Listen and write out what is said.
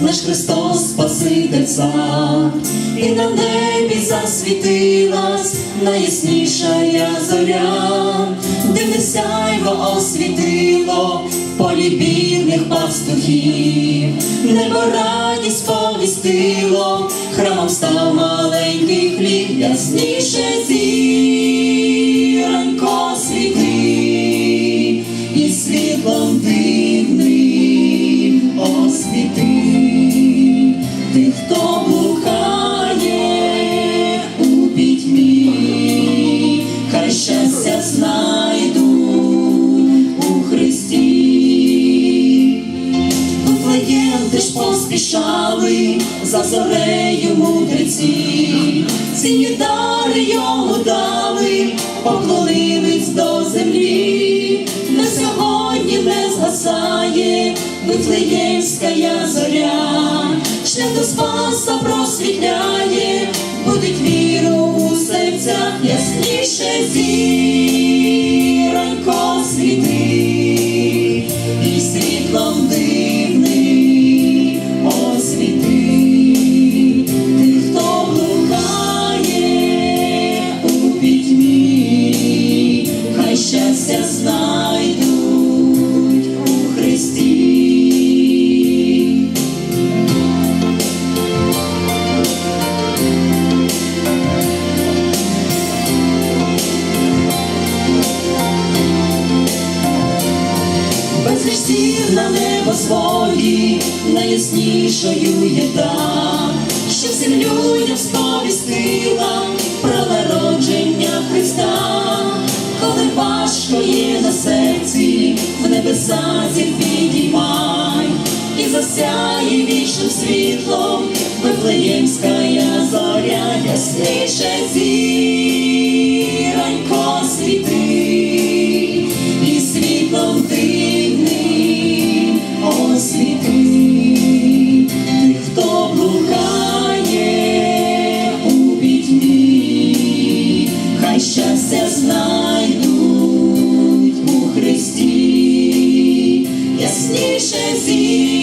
наш Христос Спаситель цар, і на небі засвітилась найясніша зоря, дивне сяйво освітило полі бідних пастухів, небо радість повістило, храмом став маленький хліб, ясніше зіранько за зорею мудреці, цінні дари йому дали, поклонились до землі, на сьогодні не згасає Вифлеємська зоря, шлях до спаса просвітляє, будить віру у серцях ясніше зіронько Зір на небо свої, найяснішою єда, що всім сповістила про народження Христа, коли важко є на серці, в небеса зір підіймай, і засяє вічним світлом, Вифлеємська зоря ясніше зір. щастя знайдуть у Христі, ясніше зі.